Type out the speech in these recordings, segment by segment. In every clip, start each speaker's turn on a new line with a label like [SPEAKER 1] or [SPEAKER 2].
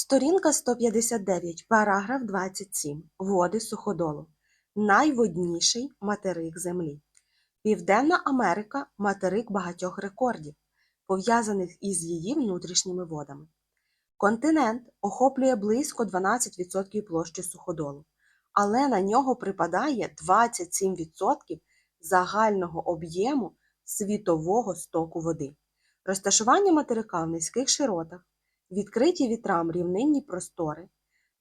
[SPEAKER 1] Сторінка 159, параграф 27. Води суходолу. Найводніший материк Землі. Південна Америка – материк багатьох рекордів, пов'язаних із її внутрішніми водами. Континент охоплює близько 12% площі суходолу, але на нього припадає 27% загального об'єму світового стоку води. Розташування материка в низьких широтах, відкриті вітрам рівнинні простори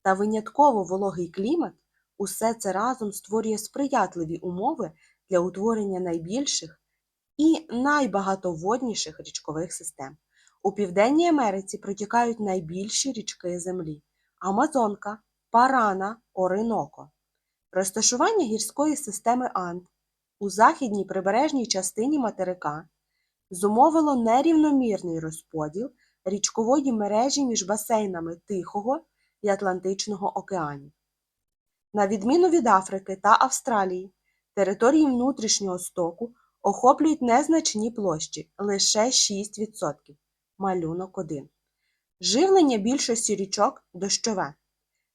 [SPEAKER 1] та винятково вологий клімат – усе це разом створює сприятливі умови для утворення найбільших і найбагатоводніших річкових систем. У Південній Америці протікають найбільші річки Землі – Амазонка, Парана, Ориноко. Розташування гірської системи Анд у західній прибережній частині материка зумовило нерівномірний розподіл річкової мережі між басейнами Тихого і Атлантичного океанів. На відміну від Африки та Австралії, території внутрішнього стоку охоплюють незначні площі – лише 6%. Малюнок 1. Живлення більшості річок – дощове.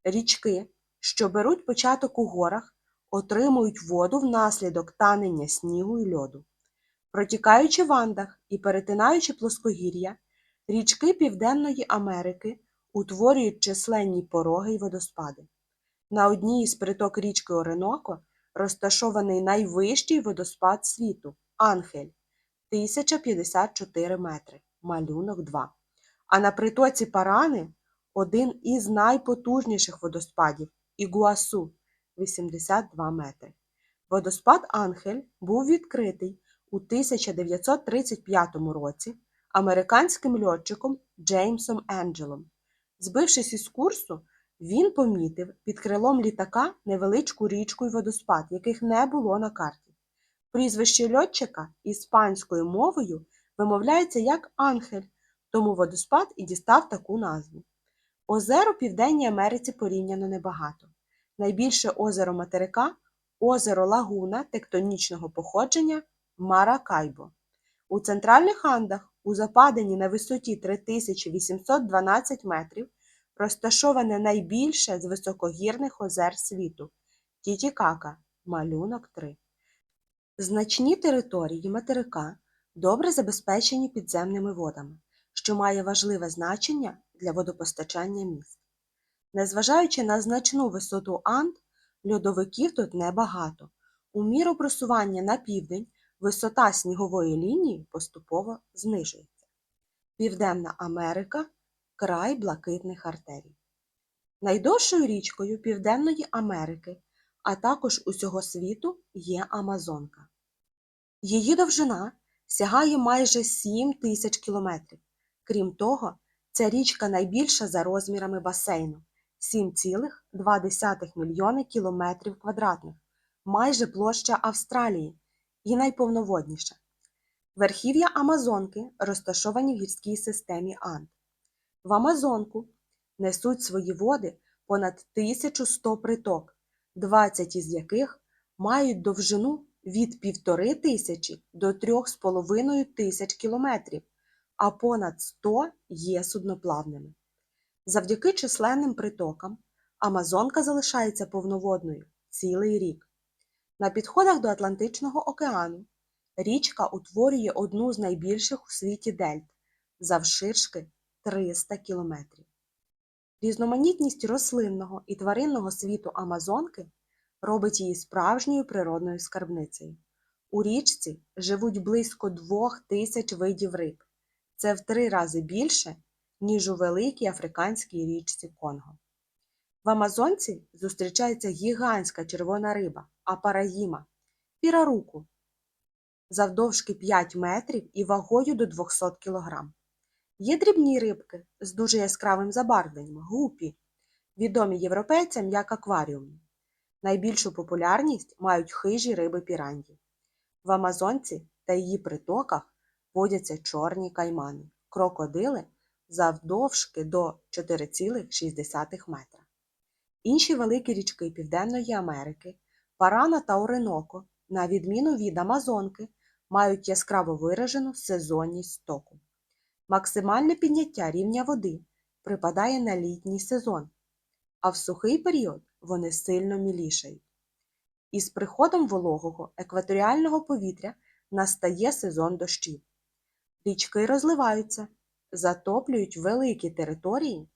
[SPEAKER 1] Річки, що беруть початок у горах, отримують воду внаслідок танення снігу і льоду. Протікаючи в Андах і перетинаючи плоскогір'я, річки Південної Америки утворюють численні пороги й водоспади. На одній із приток річки Ореноко розташований найвищий водоспад світу – Анхель – 1054 метри, малюнок 2. А на притоці Парани – один із найпотужніших водоспадів – Ігуасу – 82 метри. Водоспад Анхель був відкритий у 1935 році американським льотчиком Джеймсом Енджелом. Збившись із курсу, він помітив під крилом літака невеличку річку й водоспад, яких не було на карті. Прізвище льотчика іспанською мовою вимовляється як Анхель, тому водоспад і дістав таку назву. Озер у Південній Америці порівняно небагато. Найбільше озеро материка озеро Лагуна тектонічного походження Маракайбо. У центральних Андах, у западині на висоті 3812 метрів, розташоване найбільше з високогірних озер світу Тітікака, малюнок 3. Значні території материка добре забезпечені підземними водами, що має важливе значення для водопостачання міст. Незважаючи на значну висоту Анд, льодовиків тут небагато. У міру просування на південь висота снігової лінії поступово знижується. Південна Америка край блакитних артерій. Найдовшою річкою Південної Америки, а також усього світу є Амазонка. Її довжина сягає майже 7 тисяч кілометрів. Крім того, ця річка найбільша за розмірами басейну 7,2 мільйони кілометрів квадратних, майже площа Австралії і найповноводніша. Верхів'я Амазонки розташовані в гірській системі Анд. В Амазонку несуть свої води понад 1100 приток, 20 із яких мають довжину від 1,5 тисячі до 3,5 тисяч кілометрів, а понад 100 є судноплавними. Завдяки численним притокам Амазонка залишається повноводною цілий рік. На підходах до Атлантичного океану річка утворює одну з найбільших у світі дельт завширшки 300 кілометрів. Різноманітність рослинного і тваринного світу Амазонки робить її справжньою природною скарбницею. У річці живуть близько двох тисяч видів риб. Це в три рази більше, ніж у великій африканській річці Конго. В Амазонці зустрічається гігантська червона риба апараїма, піраруку, завдовжки 5 метрів і вагою до 200 кг. Є дрібні рибки з дуже яскравим забарвленням гупі, відомі європейцям як акваріумні. Найбільшу популярність мають хижі риби піраньї. В Амазонці та її притоках водяться чорні каймани, крокодили завдовжки до 4,6 метра. Інші великі річки Південної Америки, Парана та Ориноко, на відміну від Амазонки, мають яскраво виражену сезонність стоку. Максимальне підняття рівня води припадає на літній сезон, а в сухий період вони сильно мілішають. Із приходом вологого екваторіального повітря настає сезон дощів. Річки розливаються, затоплюють великі території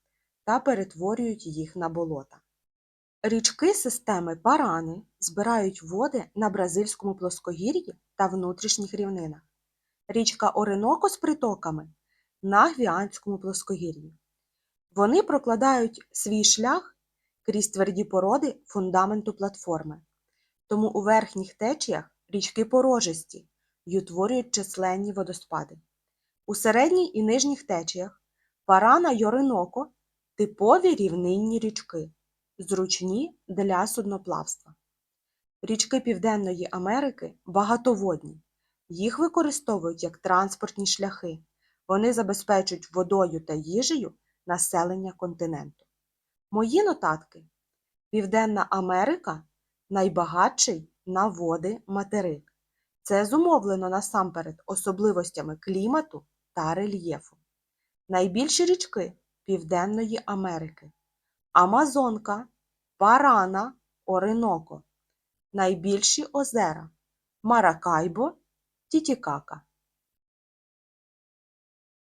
[SPEAKER 1] та перетворюють їх на болота. Річки системи Парани збирають води на Бразильському плоскогір'ї та внутрішніх рівнинах. Річка Ориноко з притоками на Гвіанському плоскогір'ї. Вони прокладають свій шлях крізь тверді породи фундаменту платформи. Тому у верхніх течіях річки порожисті й утворюють численні водоспади. У середній і нижніх течіях Парана й Ориноко – типові рівнинні річки, зручні для судноплавства. Річки Південної Америки багатоводні. Їх використовують як транспортні шляхи. Вони забезпечують водою та їжею населення континенту. Мої нотатки. Південна Америка найбагатший на води материк. Це зумовлено насамперед особливостями клімату та рельєфу. Найбільші річки Південної Америки Амазонка, Парана, Ориноко. Найбільші озера Маракайбо, Тітікака.